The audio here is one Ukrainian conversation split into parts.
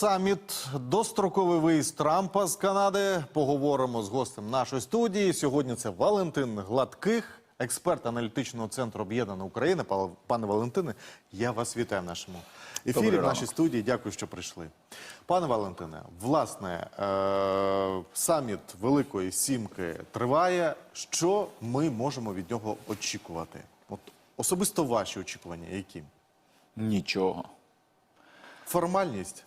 саміт, достроковий виїзд Трампа з Канади. Поговоримо з гостем нашої студії. Сьогодні це Валентин Гладких, експерт аналітичного центру Об'єднана Україна. Пал- Пане Валентине, я вас вітаю в нашому ефірі Добрий в нашій ранок. студії. Дякую, що прийшли. Пане Валентине, власне, е- саміт Великої Сімки триває. Що ми можемо від нього очікувати? От особисто ваші очікування, які? Нічого. Формальність.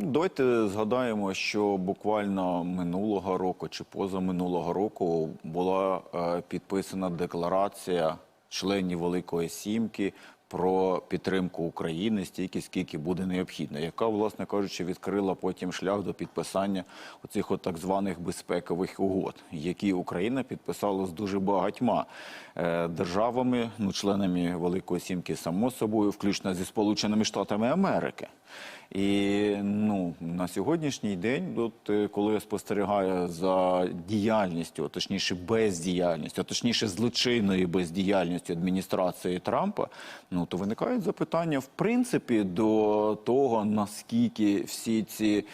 Ну, Давайте згадаємо, що буквально минулого року чи позаминулого року була е, підписана декларація членів Великої Сімки про підтримку України стільки, скільки буде необхідно, яка, власне кажучи, відкрила потім шлях до підписання оцих от так званих безпекових угод, які Україна підписала з дуже багатьма е, державами, ну членами Великої Сімки, само собою, включно зі Сполученими Штатами Америки. І ну на сьогоднішній день, от е, коли я спостерігаю за діяльністю, а точніше бездіяльністю, а точніше злочинною бездіяльністю адміністрації Трампа, ну то виникають запитання в принципі до того, наскільки всі ці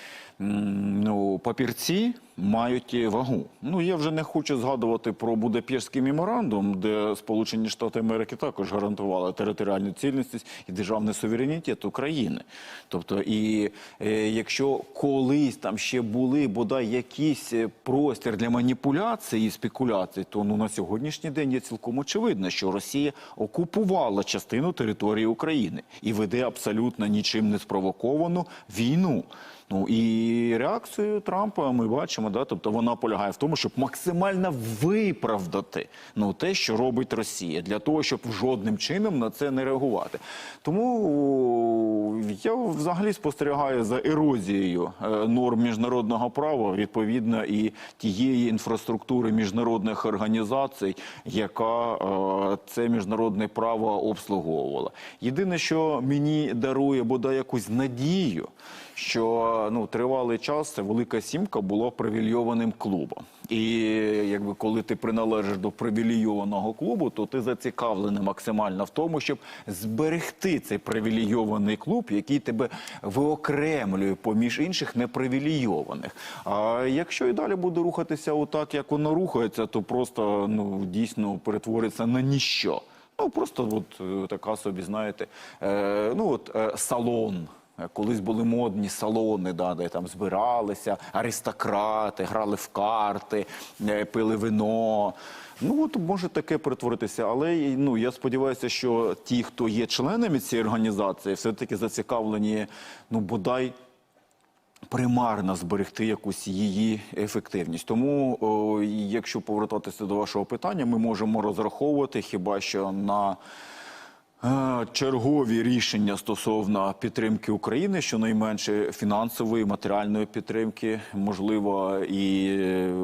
ну, папірці мають вагу. Ну я вже не хочу згадувати про Будапештський меморандум, де Сполучені Штати Америки також гарантували територіальну цілісність і державний суверенітет України. Тобто, і е, якщо колись там ще були бодай якийсь е, простір для маніпуляцій і спекуляцій, то ну на сьогоднішній день є цілком очевидно, що Росія окупувала частину території України і веде абсолютно нічим не спровоковану війну. Ну і реакцію Трампа ми бачимо, да, тобто вона полягає в тому, щоб максимально виправдати ну те, що робить Росія, для того, щоб жодним чином на це не реагувати. Тому я взагалі спостерігаю за ерозією е, норм міжнародного права, відповідно, і тієї інфраструктури міжнародних організацій, яка е, це міжнародне право обслуговувала. Єдине, що мені дарує бодай якусь надію що ну тривалий час це велика сімка була привільйованим клубом. І якби коли ти приналежиш до привілейованого клубу, то ти зацікавлений максимально в тому, щоб зберегти цей привілейований клуб, який тебе виокремлює поміж інших непривілейованих. А якщо і далі буде рухатися отак, як воно рухається, то просто ну дійсно перетвориться на ніщо. Ну просто от е, така собі, знаєте, е, ну от е, салон. Е, Колись були модні салони, да, де там збиралися аристократи, грали в карти, е, пили вино. Ну от може таке перетворитися, але ну я сподіваюся, що ті, хто є членами цієї організації, все таки зацікавлені, ну бодай примарно зберегти якусь її ефективність. Тому, о, якщо повертатися до вашого питання, ми можемо розраховувати хіба що на чергові рішення стосовно підтримки України, щонайменше фінансової, матеріальної підтримки, можливо, і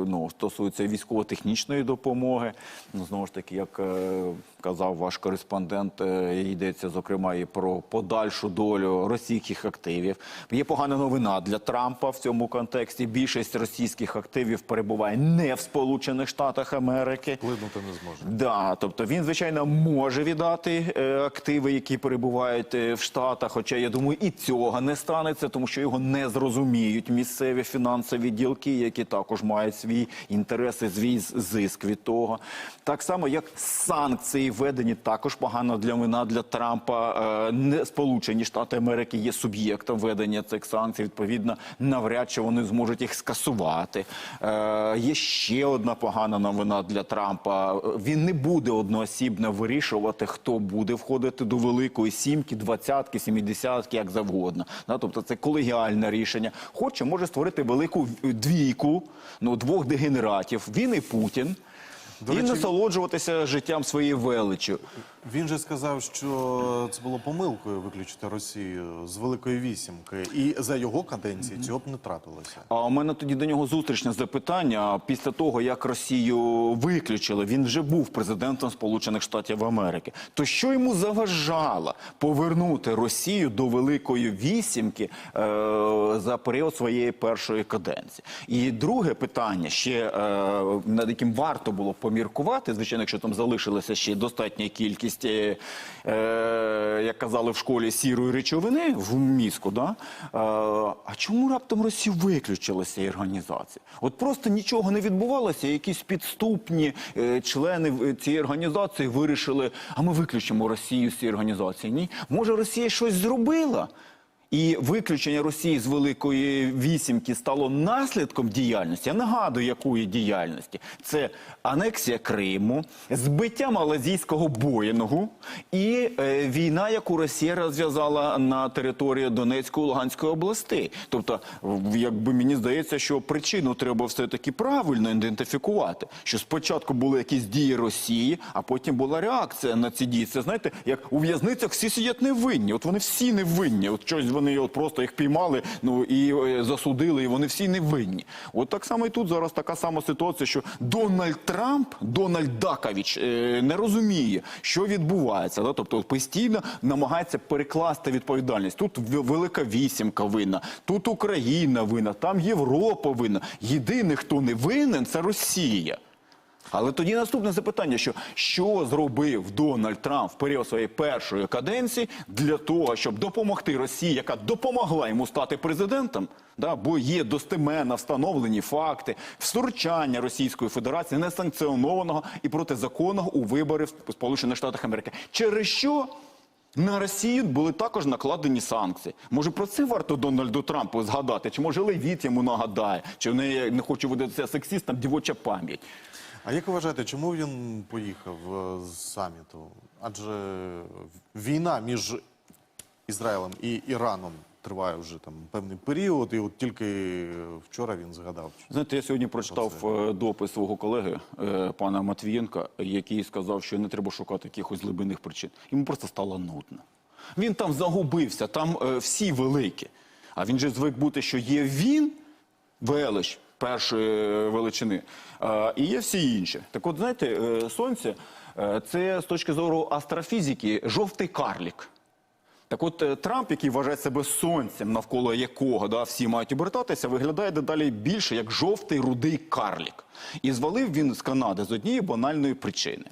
ну, стосується військово-технічної допомоги. Ну, знову ж таки, як е, казав ваш кореспондент, е, йдеться зокрема і про подальшу долю російських активів. Є погана новина для Трампа в цьому контексті. Більшість російських активів перебуває не в Сполучених Штатах Америки. Вплинути не зможе. Да, тобто він, звичайно, може віддати е, активи, які перебувають е, в Штатах. Хоча я думаю, і цього не станеться, тому що його не зрозуміють місцеві фінансові ділки, які також мають свій інтерес і свій зиск від того. Так само, як санкції введені, також погано для вина для Трампа. Е, Не Сполучені Штати Америки є суб'єктом ведення цих санкцій. Відповідно, навряд чи вони зможуть їх скасувати. Е, Є ще одна погана новина для Трампа. Він не буде одноосібно вирішувати, хто буде входити до великої сімки, двадцятки, сімдесятки, як завгодно. Да, тобто це колегіальне рішення. Хоче, може створити велику двійку, ну двох дегенератів. Він і Путін. До і речі, насолоджуватися життям своєї величі. Він же сказав, що це було помилкою виключити Росію з Великої Вісімки, і за його каденції цього б не трапилося. А у мене тоді до нього зустрічне запитання. Після того, як Росію виключили, він вже був президентом Сполучених Штатів Америки. То що йому заважало повернути Росію до Великої Вісімки е, за період своєї першої каденції? І друге питання, ще е, над яким варто було поміркувати, звичайно, якщо там залишилася ще достатня кількість кількість, е, як казали в школі, сірої речовини в мізку. Да? Е, а чому раптом Росія виключили з цієї організації? От просто нічого не відбувалося, якісь підступні е, члени цієї організації вирішили, а ми виключимо Росію з цієї організації. Ні? Може, Росія щось зробила? І виключення Росії з Великої вісімки стало наслідком діяльності. Я нагадую, якої діяльності це анексія Криму, збиття малазійського Боїнгу і е, війна, яку Росія розв'язала на території Донецької Луганської областей. Тобто, якби мені здається, що причину треба все таки правильно ідентифікувати. Що спочатку були якісь дії Росії, а потім була реакція на ці дії. Це знаєте, як у в'язницях всі сидять невинні. От вони всі невинні. От щось вони от просто їх піймали, ну і е, засудили, і вони всі невинні. От так само і тут зараз така сама ситуація, що Дональд Трамп, Дональд Дакович, е, не розуміє, що відбувається. Да? Тобто постійно намагається перекласти відповідальність. Тут велика вісімка винна, тут Україна винна, там Європа винна. Єдиний, хто не винен, це Росія. Але тоді наступне запитання: що, що зробив Дональд Трамп в період своєї першої каденції для того, щоб допомогти Росії, яка допомогла йому стати президентом? Да, бо є достеменно встановлені факти втручання Російської Федерації несанкціонованого і протизаконного у вибори в Сполучених Штатах Америки. Через що на Росію були також накладені санкції. Може про це варто Дональду Трампу згадати? Чи може Левіт йому нагадає? Чи в неї не хочу видатися сексистом дівоча пам'ять? А як ви вважаєте, чому він поїхав е, з саміту? Адже війна між Ізраїлем і Іраном триває вже там певний період, і от тільки вчора він згадав. Знаєте, я сьогодні прочитав е, допис свого колеги е, пана Матвієнка, який сказав, що не треба шукати якихось глибинних причин. Йому просто стало нудно. Він там загубився, там е, всі великі. А він же звик бути, що є він, велич першої е, величини, і є всі інші. Так от, знаєте, е, сонце е, це з точки зору астрофізики жовтий карлік. Так от Трамп, який вважає себе сонцем, навколо якого да, всі мають обертатися, виглядає дедалі більше як жовтий рудий карлік. І звалив він з Канади з однієї банальної причини.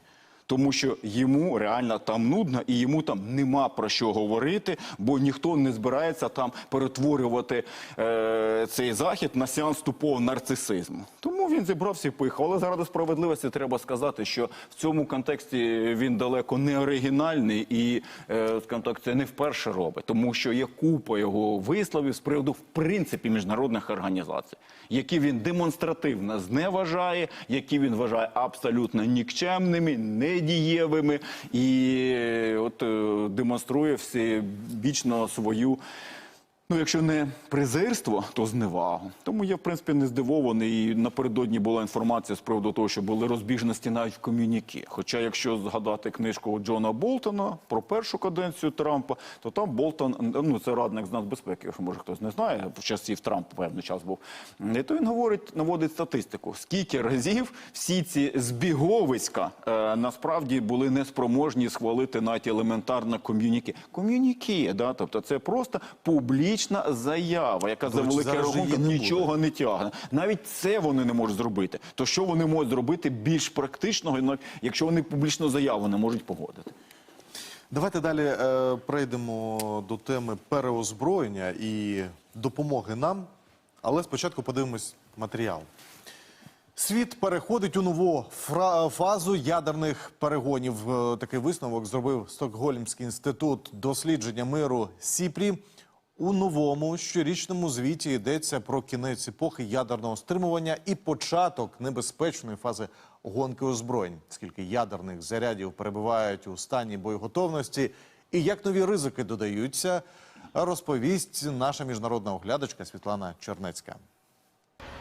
Тому що йому реально там нудно і йому там нема про що говорити, бо ніхто не збирається там перетворювати е, цей захід на сеанс тупого нарцисизму. Тому він зібрався і поїхав. Але заради справедливості треба сказати, що в цьому контексті він далеко не оригінальний і, е, так, це не вперше робить, тому що є купа його висловів з приводу в принципі міжнародних організацій, які він демонстративно зневажає, які він вважає абсолютно нікчемними, недієвими і е, от е, демонструє всебічно свою. Ну, якщо не презирство, то зневагу. Тому я, в принципі, не здивований. І напередодні була інформація з приводу того, що були розбіжності навіть в ком'юнікі. Хоча, якщо згадати книжку Джона Болтона про першу каденцію Трампа, то там Болтон, ну це радник з нацбезпеки, може хтось не знає, в часів Трампа певний час був. І то він говорить, наводить статистику, скільки разів всі ці збіговиська е, насправді були неспроможні схвалити навіть елементарно ком'юніки. Ком'юніки, да, тобто це просто публічна заява, яка за речі, велике рахунок нічого не тягне. Навіть це вони не можуть зробити. То що вони можуть зробити більш практичного, якщо вони публічну заяву не можуть погодити? Давайте далі е, прийдемо до теми переозброєння і допомоги нам. Але спочатку подивимось матеріал. Світ переходить у нову фра- фазу ядерних перегонів. Е, Такий висновок зробив Стокгольмський інститут дослідження миру Сіпрі. У новому щорічному звіті йдеться про кінець епохи ядерного стримування і початок небезпечної фази гонки озброєнь, скільки ядерних зарядів перебувають у стані боєготовності, і як нові ризики додаються, розповість наша міжнародна оглядачка Світлана Чернецька.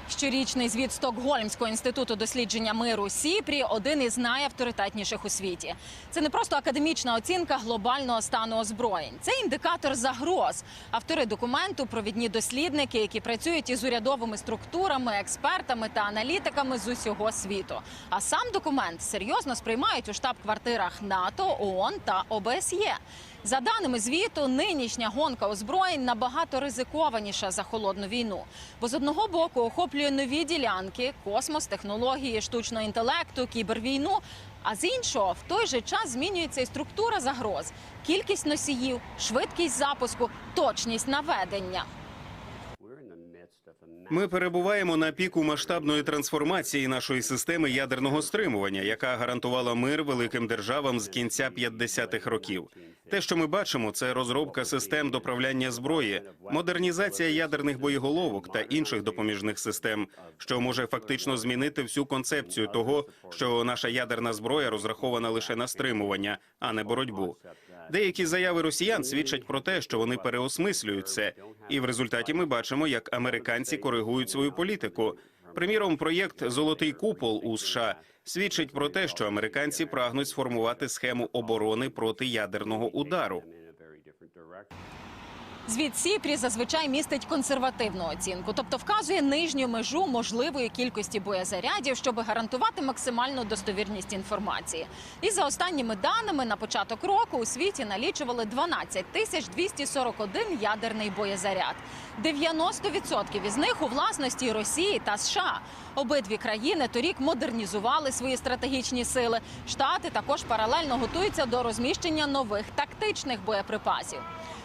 Щорічний звіт Стокгольмського інституту дослідження миру Сіпрі один із найавторитетніших у світі. Це не просто академічна оцінка глобального стану озброєнь. Це індикатор загроз. Автори документу провідні дослідники, які працюють із урядовими структурами, експертами та аналітиками з усього світу. А сам документ серйозно сприймають у штаб-квартирах НАТО, ООН та ОБСЄ. За даними звіту, нинішня гонка озброєнь набагато ризикованіша за холодну війну. Бо з одного боку охоплює нові ділянки, космос, технології, штучного інтелекту, кібервійну. А з іншого, в той же час змінюється і структура загроз, кількість носіїв, швидкість запуску, точність наведення. Ми перебуваємо на піку масштабної трансформації нашої системи ядерного стримування, яка гарантувала мир великим державам з кінця 50-х років. Те, що ми бачимо, це розробка систем доправляння зброї, модернізація ядерних боєголовок та інших допоміжних систем, що може фактично змінити всю концепцію того, що наша ядерна зброя розрахована лише на стримування, а не боротьбу. Деякі заяви росіян свідчать про те, що вони переосмислюють це, і в результаті ми бачимо, як американці коригують свою політику. Приміром, проєкт Золотий купол у США свідчить про те, що американці прагнуть сформувати схему оборони проти ядерного удару. Звіт Сіпрі зазвичай містить консервативну оцінку, тобто вказує нижню межу можливої кількості боєзарядів, щоб гарантувати максимальну достовірність інформації. І за останніми даними на початок року у світі налічували 12 тисяч 241 ядерний боєзаряд. 90% із них у власності Росії та США. Обидві країни торік модернізували свої стратегічні сили. Штати також паралельно готуються до розміщення нових тактичних боєприпасів.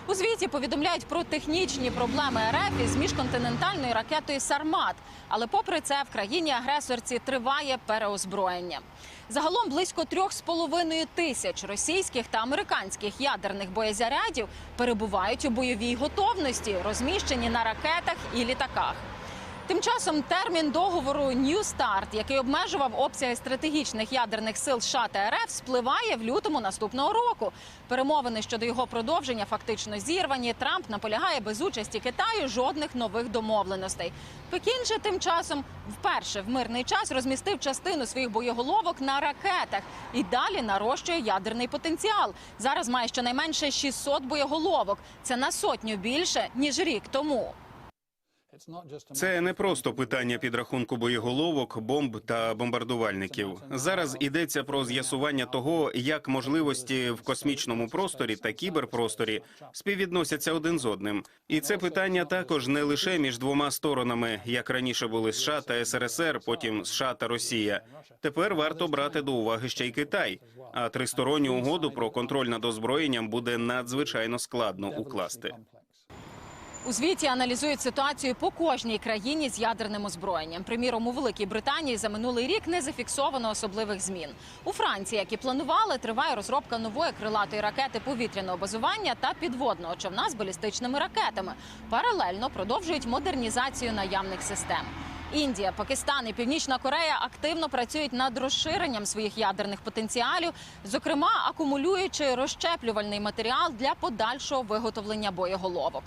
У звіті повідомляють про технічні проблеми РФ із міжконтинентальною ракетою Сармат. Але попри це в країні агресорці триває переозброєння. Загалом близько трьох з половиною тисяч російських та американських ядерних боєзарядів перебувають у бойовій готовності, розміщені на ракетах і літаках. Тим часом термін договору New Start, який обмежував обсяги стратегічних ядерних сил США та РФ, спливає в лютому наступного року. Перемовини щодо його продовження фактично зірвані. Трамп наполягає без участі Китаю жодних нових домовленостей. Пекін же тим часом вперше в мирний час розмістив частину своїх боєголовок на ракетах і далі нарощує ядерний потенціал. Зараз має щонайменше 600 боєголовок. Це на сотню більше ніж рік тому. Це не просто питання підрахунку боєголовок, бомб та бомбардувальників. Зараз йдеться про з'ясування того, як можливості в космічному просторі та кіберпросторі співвідносяться один з одним. І це питання також не лише між двома сторонами, як раніше були США та СРСР, потім США та Росія. Тепер варто брати до уваги ще й Китай. А тристоронню угоду про контроль над озброєнням буде надзвичайно складно укласти. У звіті аналізують ситуацію по кожній країні з ядерним озброєнням. Приміром, у Великій Британії за минулий рік не зафіксовано особливих змін. У Франції, як і планували, триває розробка нової крилатої ракети повітряного базування та підводного човна з балістичними ракетами. Паралельно продовжують модернізацію наявних систем. Індія, Пакистан і Північна Корея активно працюють над розширенням своїх ядерних потенціалів, зокрема акумулюючи розщеплювальний матеріал для подальшого виготовлення боєголовок.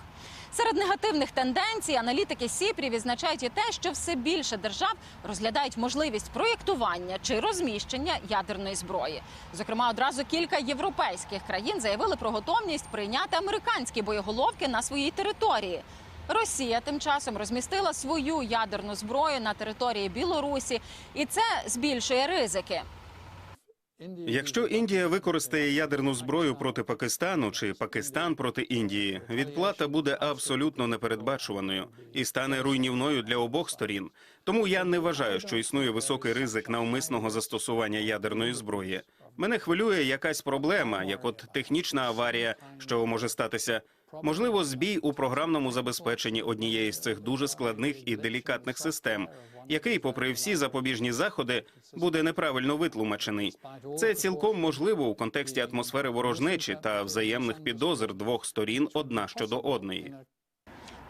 Серед негативних тенденцій аналітики Сіпрі відзначають і те, що все більше держав розглядають можливість проєктування чи розміщення ядерної зброї. Зокрема, одразу кілька європейських країн заявили про готовність прийняти американські боєголовки на своїй території. Росія тим часом розмістила свою ядерну зброю на території Білорусі, і це збільшує ризики. Якщо Індія використає ядерну зброю проти Пакистану чи Пакистан проти Індії, відплата буде абсолютно непередбачуваною і стане руйнівною для обох сторін. Тому я не вважаю, що існує високий ризик навмисного застосування ядерної зброї. Мене хвилює якась проблема, як от технічна аварія, що може статися. Можливо, збій у програмному забезпеченні однієї з цих дуже складних і делікатних систем, який, попри всі запобіжні заходи, буде неправильно витлумачений. Це цілком можливо у контексті атмосфери ворожнечі та взаємних підозр двох сторін одна щодо одної.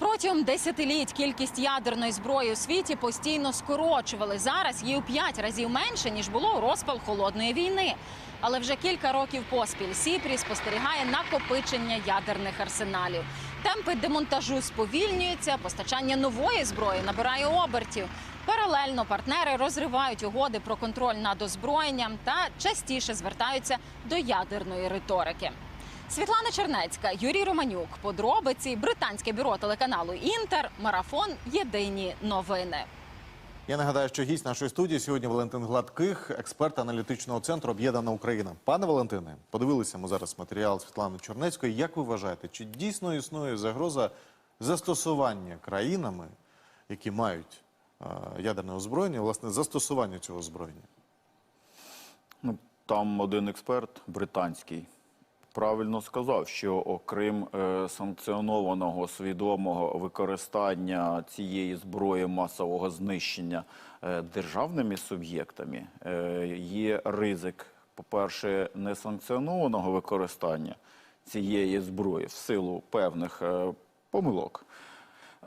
Протягом десятиліть кількість ядерної зброї у світі постійно скорочували. Зараз її у п'ять разів менше ніж було у розпал холодної війни. Але вже кілька років поспіль Сіпрі спостерігає накопичення ядерних арсеналів. Темпи демонтажу сповільнюються, постачання нової зброї набирає обертів. Паралельно партнери розривають угоди про контроль над озброєнням та частіше звертаються до ядерної риторики. Світлана Чернецька, Юрій Романюк, подробиці, британське бюро телеканалу Інтер, марафон Єдині новини. Я нагадаю, що гість нашої студії сьогодні Валентин Гладких, експерт аналітичного центру Об'єднана Україна. Пане Валентине, подивилися ми зараз матеріал Світлани Чорнецької. Як ви вважаєте, чи дійсно існує загроза застосування країнами, які мають е, ядерне озброєння, власне, застосування цього озброєння? Ну, там один експерт британський правильно сказав, що окрім е, санкціонованого свідомого використання цієї зброї масового знищення е, державними суб'єктами, е, є ризик, по-перше, несанкціонованого використання цієї зброї в силу певних помилок.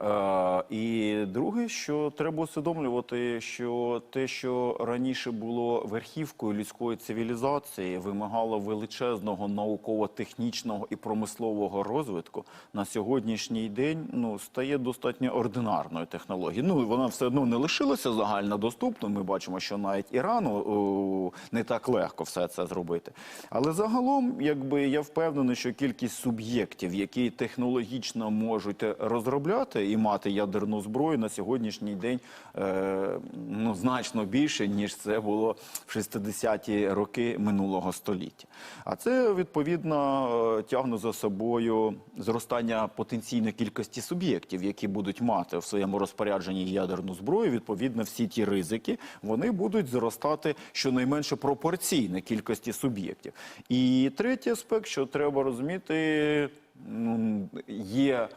Е, І друге, що треба усвідомлювати, що те, що раніше було верхівкою людської цивілізації, вимагало величезного науково-технічного і промислового розвитку, на сьогоднішній день ну стає достатньо ординарною технологією. Ну вона все одно не лишилася загальнодоступною. Ми бачимо, що навіть Ірану не так легко все це зробити. Але загалом, якби я впевнений, що кількість суб'єктів, які технологічно можуть розробляти і мати ядерну зброю на сьогоднішній день е, ну, значно більше, ніж це було в 60-ті роки минулого століття. А це відповідно е, тягне за собою зростання потенційної кількості суб'єктів, які будуть мати в своєму розпорядженні ядерну зброю. Відповідно, всі ті ризики вони будуть зростати щонайменше пропорційно кількості суб'єктів. І третій аспект, що треба розуміти, ну, є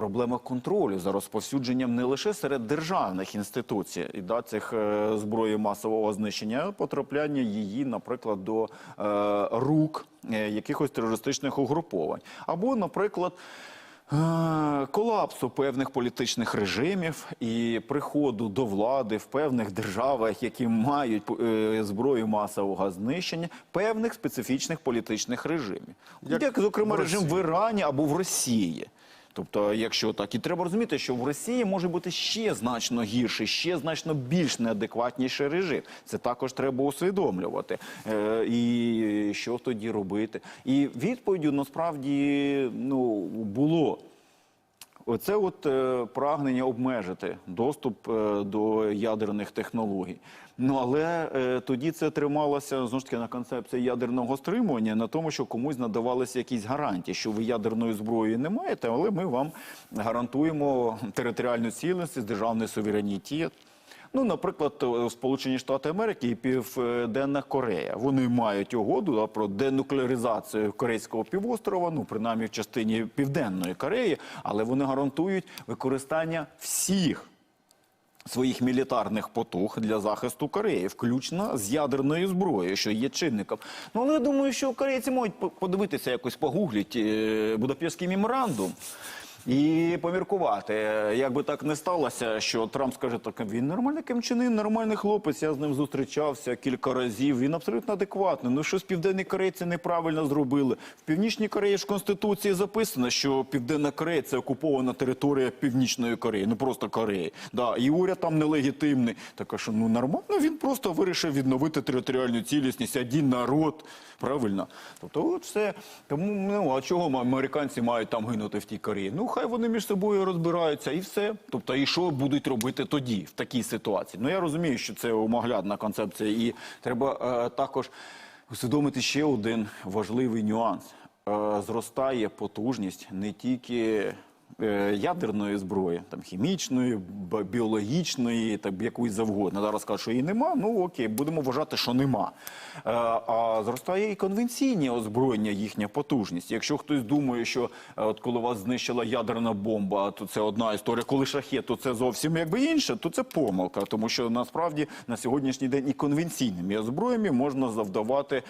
проблема контролю за розповсюдженням не лише серед державних інституцій і да, цих е, зброї масового знищення, а потрапляння її, наприклад, до е, рук е, якихось терористичних угруповань. Або, наприклад, колапсу певних політичних режимів і приходу до влади в певних державах, які мають зброю масового знищення, певних специфічних політичних режимів, Як як, зокрема режим в Ірані або в Росії. Тобто, якщо так, і треба розуміти, що в Росії може бути ще значно гірший, ще значно більш неадекватніший режим. Це також треба усвідомлювати. Е, і що тоді робити? І відповіддю насправді ну було. Оце от е, прагнення обмежити доступ е, до ядерних технологій. Ну але е, тоді це трималося знову ж таки на концепції ядерного стримування, на тому, що комусь надавалися якісь гарантії, що ви ядерної зброї не маєте, але ми вам гарантуємо територіальну цілісність, державний суверенітет. Ну, наприклад, е, Сполучені Штати Америки і Південна Корея. Вони мають угоду да, про денуклеаризацію Корейського півострова, ну принаймні в частині Південної Кореї, але вони гарантують використання всіх своїх мілітарних потуг для захисту Кореї, включно з ядерною зброєю, що є чинником. Ну але я думаю, що корейці можуть подивитися якось погугліть е, Будапештський меморандум. І поміркувати, як би так не сталося, що Трамп скаже, так він нормальний кимчанин, нормальний хлопець. Я з ним зустрічався кілька разів. Він абсолютно адекватний. Ну щось південні корейці неправильно зробили. В північній Кореї ж в конституції записано, що Південна Корея це окупована територія Північної Кореї, ну просто Кореї. Да, і уряд там нелегітимний. Так а що ну нормально. Він просто вирішив відновити територіальну цілісність, один народ. Правильно? Тобто, от все. Тому ну а чого американці мають там гинути в тій Кореї? Ну хай вони між собою розбираються і все. Тобто, і що будуть робити тоді в такій ситуації? Ну я розумію, що це умоглядна концепція, і треба е, також усвідомити ще один важливий нюанс: е, зростає потужність не тільки. Е, Ядерної зброї, там хімічної, біологічної, так якоїсь завгодно. Зараз кажуть, що її нема. Ну окей, будемо вважати, що нема. Е, а зростає і конвенційні озброєння, їхня потужність. Якщо хтось думає, що е, от коли вас знищила ядерна бомба, то це одна історія. Коли шахет, то це зовсім якби інше, то це помилка, тому що насправді на сьогоднішній день і конвенційними озброями можна завдавати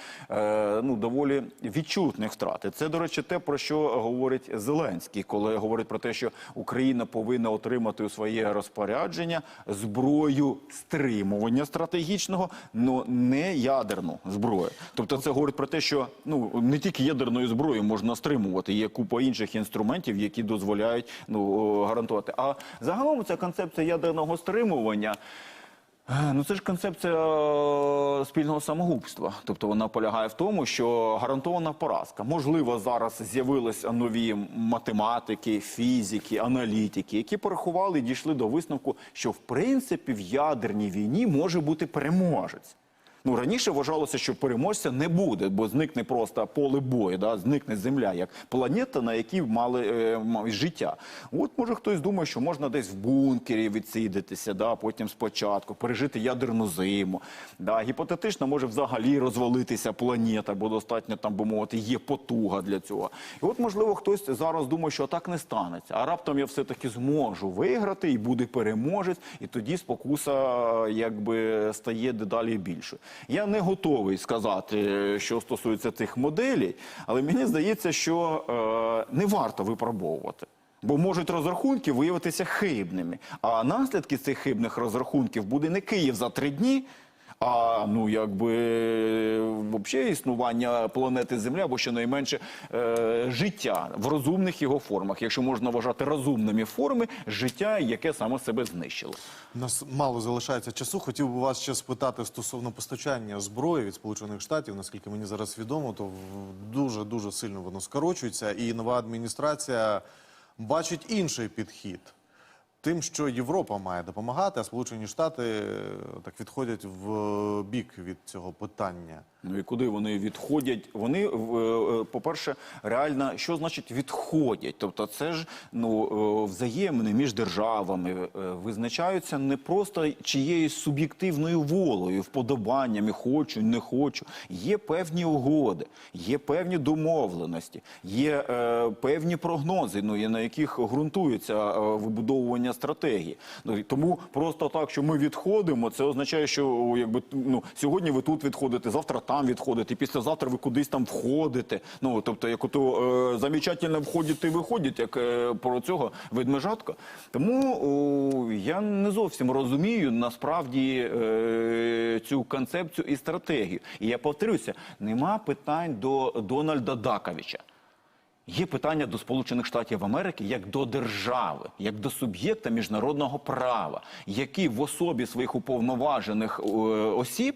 ну доволі відчутних втрат. Це, до речі, те про що говорить Зеленський, коли говорить про те, що Україна повинна отримати у своє розпорядження зброю стримування стратегічного, але не ядерну зброю. Тобто, це говорить про те, що ну не тільки ядерною зброєю можна стримувати, є купа інших інструментів, які дозволяють ну гарантувати. А загалом ця концепція ядерного стримування. Ну, це ж концепція е, спільного самогубства. Тобто вона полягає в тому, що гарантована поразка. Можливо, зараз з'явилися нові математики, фізики, аналітики, які порахували і дійшли до висновку, що в принципі в ядерній війні може бути переможець. Ну раніше вважалося, що переможця не буде, бо зникне просто поле бою, да? зникне земля як планета, на якій мали е, життя. От може хтось думає, що можна десь в бункері відсидитися, да? потім спочатку пережити ядерну зиму. Да? Гіпотетично може взагалі розвалитися планета, бо достатньо там би мовити є потуга для цього. І от можливо хтось зараз думає, що так не станеться. А раптом я все таки зможу виграти і буде переможець, і тоді спокуса е, якби стає дедалі більшою. Я не готовий сказати, е, що стосується цих моделей, але мені здається, що е, не варто випробовувати. Бо можуть розрахунки виявитися хибними. А наслідки цих хибних розрахунків буде не Київ за три дні, а ну якби взагалі існування планети Земля, або щонайменше е, життя в розумних його формах, якщо можна вважати розумними форми життя, яке саме себе знищило. Нас мало залишається часу. Хотів би вас ще спитати стосовно постачання зброї від Сполучених Штатів. Наскільки мені зараз відомо, то дуже дуже сильно воно скорочується, і нова адміністрація бачить інший підхід. Тим, що Європа має допомагати, а Сполучені Штати е, так відходять в бік від цього питання. Ну і куди вони відходять? Вони, в- е, по-перше, реально, що значить відходять? Тобто, це ж ну е, взаємини між державами е, визначаються не просто чиєюсь суб'єктивною волею, вподобаннями, хочу, не хочу. Є певні угоди, є певні домовленості, є е, певні прогнози, ну і на яких ґрунтується е, вибудовування стратегії. Ну тому просто так, що ми відходимо, це означає, що якби ну сьогодні ви тут відходите, завтра там відходите, післязавтра ви кудись там входите. Ну тобто, як ото е, замечательно входять і виходять, як е, про цього ведмежатка. Тому о, я не зовсім розумію насправді е, цю концепцію і стратегію. І я повторюся, нема питань до Дональда Даковича. Є питання до Сполучених Штатів Америки як до держави, як до суб'єкта міжнародного права, який в особі своїх уповноважених е, осіб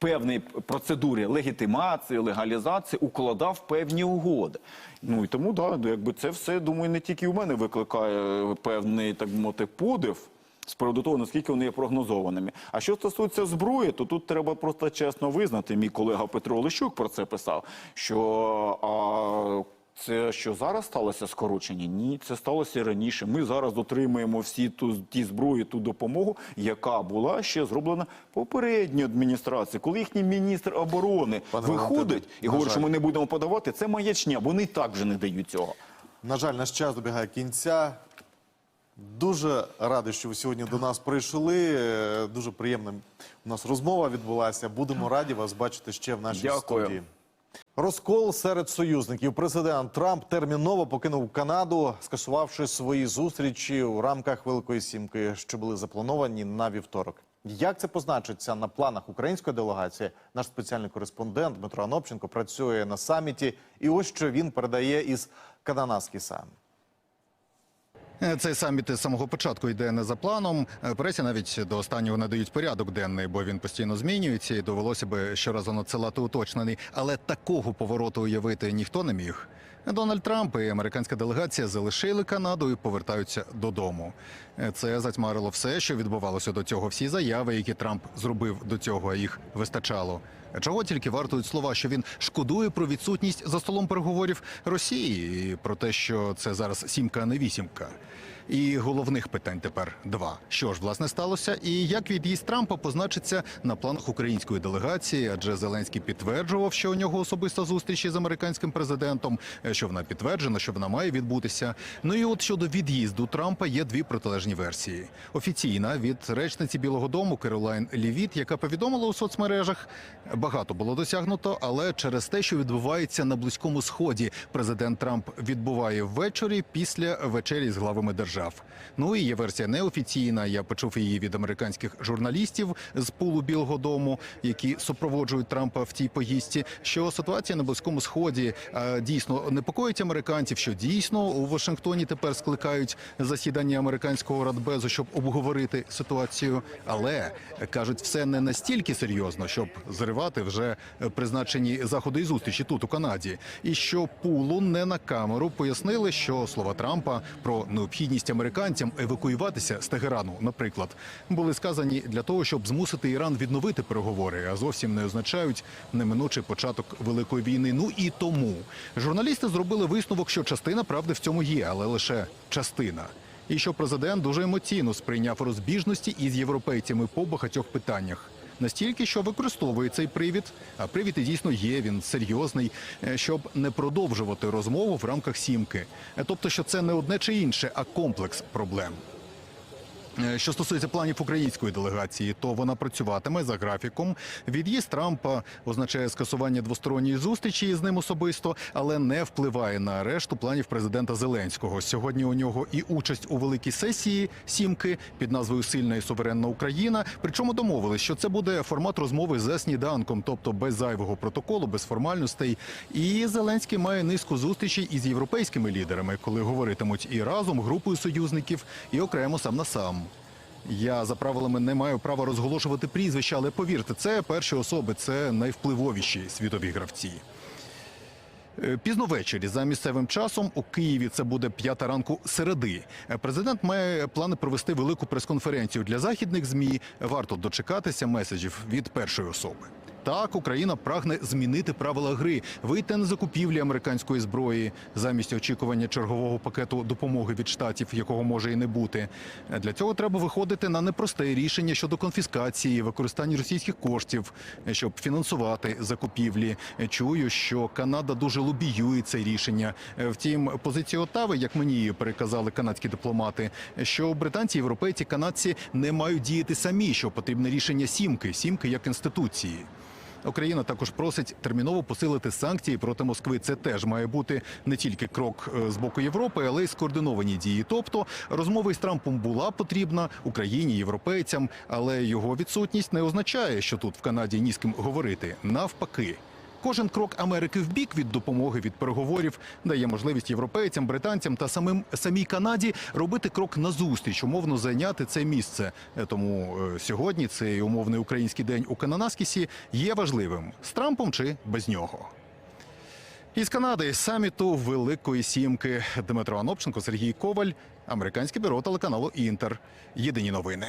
певній процедурі легітимації, легалізації укладав певні угоди. Ну і тому да, якби це все думаю, не тільки у мене викликає певний так мовити подив. З приводу того, наскільки вони є прогнозованими. А що стосується зброї, то тут треба просто чесно визнати. Мій колега Петро Олещук про це писав. Що а, це що зараз сталося скорочення? Ні, це сталося раніше. Ми зараз отримуємо всі ту ті зброї, ту допомогу, яка була ще зроблена попередньою адміністрацією. Коли їхній міністр оборони Пане виходить і говорить, що ми не будемо подавати, це маячня. Вони так вже не дають цього. На жаль, наш час добігає кінця. Дуже радий, що ви сьогодні до нас прийшли. Е, Дуже приємна у нас розмова відбулася. Будемо раді вас бачити ще в нашій Дякую. студії. Розкол серед союзників. Президент Трамп терміново покинув Канаду, скасувавши свої зустрічі у рамках Великої Сімки, що були заплановані на вівторок. Як це позначиться на планах української делегації? Наш спеціальний кореспондент Дмитро Анопченко працює на саміті, і ось що він передає із. Е, Цей саміт з самого початку йде не за планом. Е, Пресі навіть до останнього надають порядок денний, бо він постійно змінюється, і довелося би щоразу надсилати уточнений. Але такого повороту уявити ніхто не міг. Дональд Трамп і американська делегація залишили Канаду і повертаються додому. Е, Це затьмарило все, що відбувалося до цього. Всі заяви, які Трамп зробив до цього, а їх вистачало. Чого тільки вартують слова, що він шкодує про відсутність за столом переговорів Росії і про те, що це зараз сімка, а не вісімка. І головних питань тепер два: що ж власне сталося, і як від'їзд Трампа позначиться на планах української делегації? Адже Зеленський підтверджував, що у нього особиста зустріч із американським президентом, е, що вона підтверджена, що вона має відбутися. Ну і от щодо від'їзду Трампа є дві протилежні версії. Офіційна від речниці Білого Дому Керолайн Лівіт, яка повідомила у соцмережах, багато було досягнуто, але через те, що відбувається на близькому сході, президент Трамп відбуває ввечері після вечері з главами держав. Ну і є версія неофіційна. Я почув її від американських журналістів з пулу Білого Дому, які супроводжують Трампа в тій поїздці. Що ситуація на близькому сході дійсно непокоїть американців, що дійсно у Вашингтоні тепер скликають засідання американського радбезу, щоб обговорити ситуацію. Але кажуть, все не настільки серйозно, щоб зривати. вже призначені заходи і зустрічі тут у Канаді. І що пулу не на камеру пояснили, що слова Трампа про необхідність американцям евакуюватися з Тегерану, наприклад, були сказані для того, щоб змусити Іран відновити переговори, а зовсім не означають неминучий початок великої війни. Ну і тому журналісти зробили висновок, що частина правди в цьому є, але лише частина. І що президент дуже емоційно сприйняв розбіжності із європейцями по багатьох питаннях. Настільки, що використовує цей привід, а привід і дійсно є, він серйозний, е, щоб не продовжувати розмову в рамках сімки. Е, Тобто, що це не одне чи інше, а комплекс проблем. Е, Що стосується планів української делегації, то вона працюватиме за графіком. Від'їзд Трампа означає скасування двосторонньої зустрічі з ним особисто, але не впливає на решту планів президента Зеленського. Сьогодні у нього і участь у великій сесії сімки під назвою Сильна і суверенна Україна. Причому домовились, що це буде формат розмови за сніданком, тобто без зайвого протоколу, без формальностей. І Зеленський має низку зустрічей із європейськими лідерами, коли говоритимуть і разом групою союзників, і окремо сам на сам. Я за правилами не маю права розголошувати прізвища, але повірте, це перші особи, це найвпливовіші світові гравці. Е, Пізно ввечері за місцевим часом у Києві це буде п'ята ранку середи. Е, Президент має плани провести велику прес-конференцію для західних змі. Варто дочекатися меседжів від першої особи. Так, Україна прагне змінити правила гри, вийти на закупівлі американської зброї замість очікування чергового пакету допомоги від штатів, якого може і не бути. Для цього треба виходити на непросте рішення щодо конфіскації, використання російських коштів, щоб фінансувати закупівлі. Чую, що Канада дуже лобіює це рішення. Втім, позиція Отави, як мені її переказали канадські дипломати, що британці, європейці, канадці не мають діяти самі, що потрібне рішення сімки, сімки як інституції. Україна також просить терміново посилити санкції проти Москви. Це теж має бути не тільки крок е, з боку Європи, але й скоординовані дії. Тобто розмова із Трампом була потрібна Україні, європейцям, але його відсутність не означає, що тут в Канаді ні з ким говорити. Навпаки. Кожен крок Америки в бік від допомоги від переговорів дає можливість європейцям, британцям та самим самій Канаді робити крок назустріч, умовно зайняти це місце. Е, Тому е, сьогодні цей умовний український день у Кананаскісі є важливим з Трампом чи без нього. Із Канади саміту Великої Сімки Дмитро Анопченко, Сергій Коваль, американське бюро телеканалу Інтер. Єдині новини.